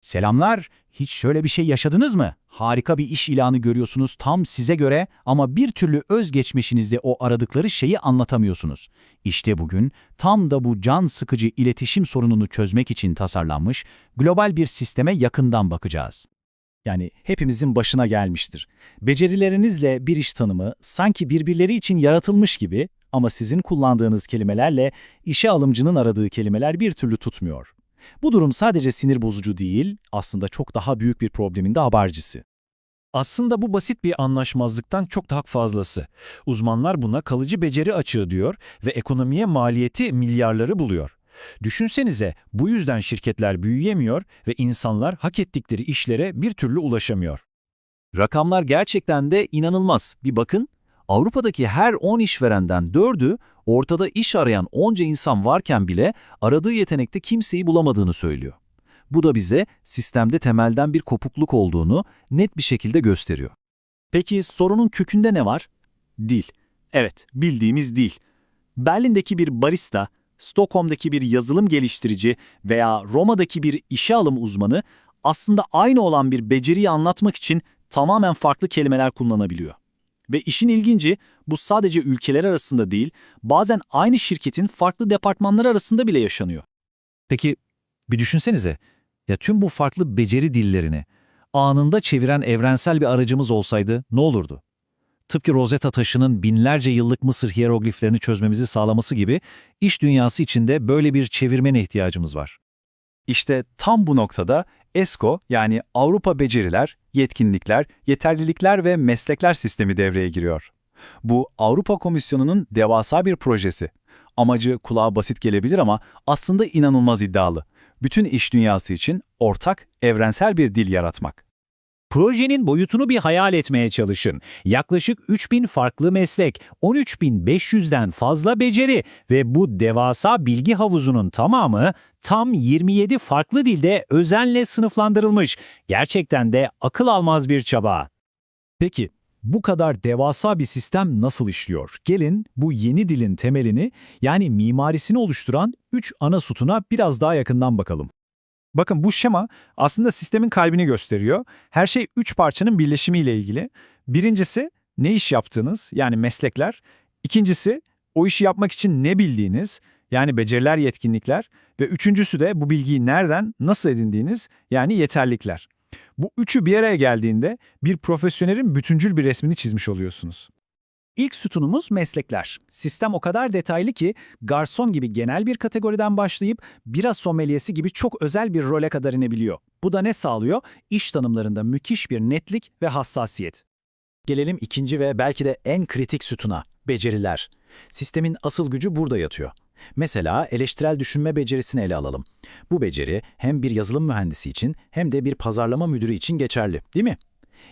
Selamlar, hiç şöyle bir şey yaşadınız mı? Harika bir iş ilanı görüyorsunuz tam size göre ama bir türlü özgeçmişinizde o aradıkları şeyi anlatamıyorsunuz. İşte bugün tam da bu can sıkıcı iletişim sorununu çözmek için tasarlanmış global bir sisteme yakından bakacağız. Yani hepimizin başına gelmiştir. Becerilerinizle bir iş tanımı sanki birbirleri için yaratılmış gibi ama sizin kullandığınız kelimelerle işe alımcının aradığı kelimeler bir türlü tutmuyor. Bu durum sadece sinir bozucu değil, aslında çok daha büyük bir problemin de habercisi. Aslında bu basit bir anlaşmazlıktan çok daha fazlası. Uzmanlar buna kalıcı beceri açığı diyor ve ekonomiye maliyeti milyarları buluyor. Düşünsenize bu yüzden şirketler büyüyemiyor ve insanlar hak ettikleri işlere bir türlü ulaşamıyor. Rakamlar gerçekten de inanılmaz. Bir bakın, Avrupa'daki her 10 işverenden 4'ü ortada iş arayan onca insan varken bile aradığı yetenekte kimseyi bulamadığını söylüyor. Bu da bize sistemde temelden bir kopukluk olduğunu net bir şekilde gösteriyor. Peki sorunun kökünde ne var? Dil. Evet, bildiğimiz dil. Berlin'deki bir barista, Stockholm'daki bir yazılım geliştirici veya Roma'daki bir işe alım uzmanı aslında aynı olan bir beceriyi anlatmak için tamamen farklı kelimeler kullanabiliyor. Ve işin ilginci bu sadece ülkeler arasında değil, bazen aynı şirketin farklı departmanları arasında bile yaşanıyor. Peki bir düşünsenize, ya tüm bu farklı beceri dillerini anında çeviren evrensel bir aracımız olsaydı ne olurdu? Tıpkı Rosetta taşının binlerce yıllık Mısır hierogliflerini çözmemizi sağlaması gibi iş dünyası içinde böyle bir çevirmene ihtiyacımız var. İşte tam bu noktada ESCO yani Avrupa Beceriler, Yetkinlikler, Yeterlilikler ve Meslekler Sistemi devreye giriyor. Bu Avrupa Komisyonu'nun devasa bir projesi. Amacı kulağa basit gelebilir ama aslında inanılmaz iddialı. Bütün iş dünyası için ortak, evrensel bir dil yaratmak. Projenin boyutunu bir hayal etmeye çalışın. Yaklaşık 3000 farklı meslek, 13500'den fazla beceri ve bu devasa bilgi havuzunun tamamı tam 27 farklı dilde özenle sınıflandırılmış. Gerçekten de akıl almaz bir çaba. Peki bu kadar devasa bir sistem nasıl işliyor? Gelin bu yeni dilin temelini yani mimarisini oluşturan 3 ana sütuna biraz daha yakından bakalım. Bakın bu şema aslında sistemin kalbini gösteriyor. Her şey üç parçanın birleşimiyle ilgili. Birincisi ne iş yaptığınız yani meslekler. İkincisi o işi yapmak için ne bildiğiniz yani beceriler, yetkinlikler. Ve üçüncüsü de bu bilgiyi nereden, nasıl edindiğiniz yani yeterlikler. Bu üçü bir araya geldiğinde bir profesyonelin bütüncül bir resmini çizmiş oluyorsunuz. İlk sütunumuz meslekler. Sistem o kadar detaylı ki garson gibi genel bir kategoriden başlayıp bira sommeliesi gibi çok özel bir role kadar inebiliyor. Bu da ne sağlıyor? İş tanımlarında müthiş bir netlik ve hassasiyet. Gelelim ikinci ve belki de en kritik sütuna, beceriler. Sistemin asıl gücü burada yatıyor. Mesela eleştirel düşünme becerisini ele alalım. Bu beceri hem bir yazılım mühendisi için hem de bir pazarlama müdürü için geçerli, değil mi?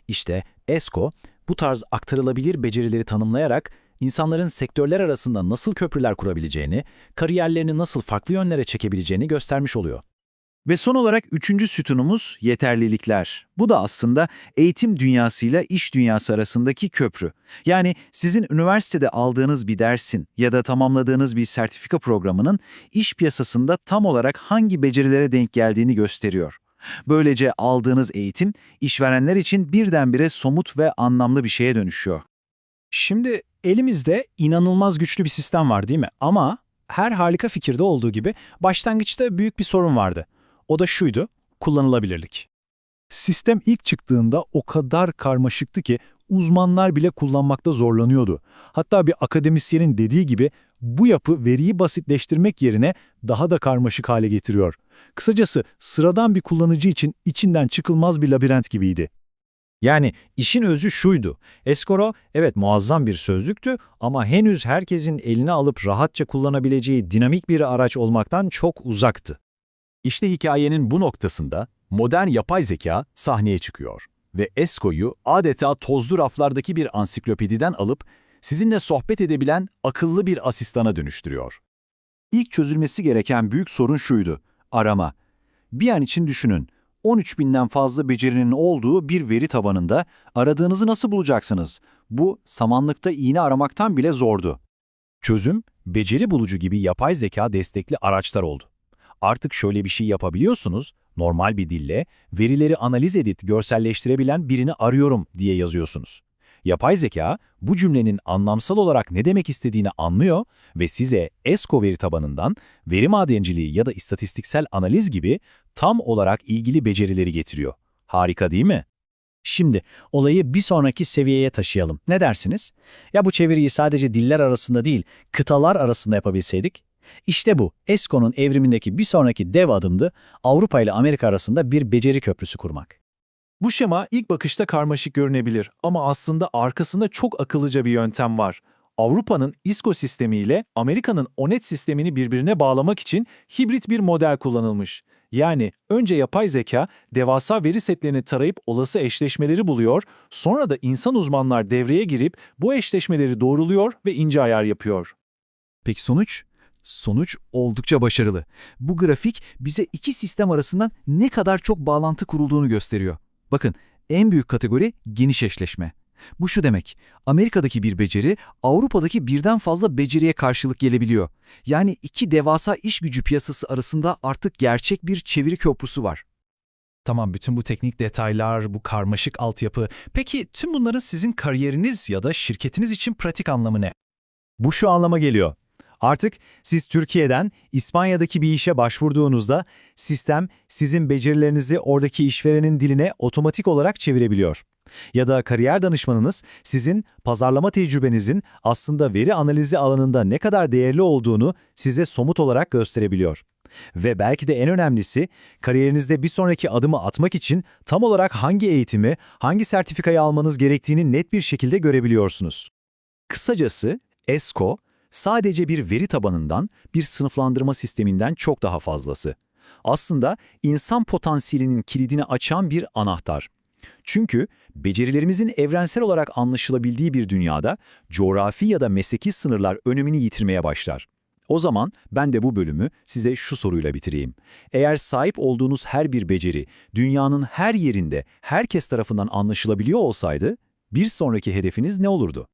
İşte ESCO bu tarz aktarılabilir becerileri tanımlayarak insanların sektörler arasında nasıl köprüler kurabileceğini, kariyerlerini nasıl farklı yönlere çekebileceğini göstermiş oluyor. Ve son olarak üçüncü sütunumuz yeterlilikler. Bu da aslında eğitim dünyasıyla iş dünyası arasındaki köprü. Yani sizin üniversitede aldığınız bir dersin ya da tamamladığınız bir sertifika programının iş piyasasında tam olarak hangi becerilere denk geldiğini gösteriyor. Böylece aldığınız eğitim işverenler için birdenbire somut ve anlamlı bir şeye dönüşüyor. Şimdi elimizde inanılmaz güçlü bir sistem var değil mi? Ama her harika fikirde olduğu gibi başlangıçta büyük bir sorun vardı. O da şuydu, kullanılabilirlik. Sistem ilk çıktığında o kadar karmaşıktı ki uzmanlar bile kullanmakta zorlanıyordu. Hatta bir akademisyenin dediği gibi bu yapı veriyi basitleştirmek yerine daha da karmaşık hale getiriyor. Kısacası sıradan bir kullanıcı için içinden çıkılmaz bir labirent gibiydi. Yani işin özü şuydu. Escoro evet muazzam bir sözlüktü ama henüz herkesin eline alıp rahatça kullanabileceği dinamik bir araç olmaktan çok uzaktı. İşte hikayenin bu noktasında modern yapay zeka sahneye çıkıyor ve ESCO'yu adeta tozlu raflardaki bir ansiklopediden alıp sizinle sohbet edebilen akıllı bir asistana dönüştürüyor. İlk çözülmesi gereken büyük sorun şuydu, arama. Bir an için düşünün, 13 binden fazla becerinin olduğu bir veri tabanında aradığınızı nasıl bulacaksınız? Bu samanlıkta iğne aramaktan bile zordu. Çözüm, beceri bulucu gibi yapay zeka destekli araçlar oldu. Artık şöyle bir şey yapabiliyorsunuz, normal bir dille, verileri analiz edip görselleştirebilen birini arıyorum diye yazıyorsunuz. Yapay zeka bu cümlenin anlamsal olarak ne demek istediğini anlıyor ve size ESCO veri tabanından veri madenciliği ya da istatistiksel analiz gibi tam olarak ilgili becerileri getiriyor. Harika değil mi? Şimdi olayı bir sonraki seviyeye taşıyalım. Ne dersiniz? Ya bu çeviriyi sadece diller arasında değil, kıtalar arasında yapabilseydik? İşte bu, ESCO'nun evrimindeki bir sonraki dev adımdı, Avrupa ile Amerika arasında bir beceri köprüsü kurmak. Bu şema ilk bakışta karmaşık görünebilir ama aslında arkasında çok akıllıca bir yöntem var. Avrupa'nın ISCO sistemi ile Amerika'nın ONET sistemini birbirine bağlamak için hibrit bir model kullanılmış. Yani önce yapay zeka devasa veri setlerini tarayıp olası eşleşmeleri buluyor, sonra da insan uzmanlar devreye girip bu eşleşmeleri doğruluyor ve ince ayar yapıyor. Peki sonuç? Sonuç oldukça başarılı. Bu grafik bize iki sistem arasından ne kadar çok bağlantı kurulduğunu gösteriyor. Bakın, en büyük kategori geniş eşleşme. Bu şu demek, Amerika'daki bir beceri Avrupa'daki birden fazla beceriye karşılık gelebiliyor. Yani iki devasa iş gücü piyasası arasında artık gerçek bir çeviri köprüsü var. Tamam bütün bu teknik detaylar, bu karmaşık altyapı. Peki tüm bunların sizin kariyeriniz ya da şirketiniz için pratik anlamı ne? Bu şu anlama geliyor. Artık siz Türkiye'den İspanya'daki bir işe başvurduğunuzda sistem sizin becerilerinizi oradaki işverenin diline otomatik olarak çevirebiliyor. Ya da kariyer danışmanınız sizin pazarlama tecrübenizin aslında veri analizi alanında ne kadar değerli olduğunu size somut olarak gösterebiliyor. Ve belki de en önemlisi, kariyerinizde bir sonraki adımı atmak için tam olarak hangi eğitimi, hangi sertifikayı almanız gerektiğini net bir şekilde görebiliyorsunuz. Kısacası ESCO sadece bir veri tabanından, bir sınıflandırma sisteminden çok daha fazlası. Aslında insan potansiyelinin kilidini açan bir anahtar. Çünkü becerilerimizin evrensel olarak anlaşılabildiği bir dünyada coğrafi ya da mesleki sınırlar önemini yitirmeye başlar. O zaman ben de bu bölümü size şu soruyla bitireyim. Eğer sahip olduğunuz her bir beceri dünyanın her yerinde herkes tarafından anlaşılabiliyor olsaydı bir sonraki hedefiniz ne olurdu?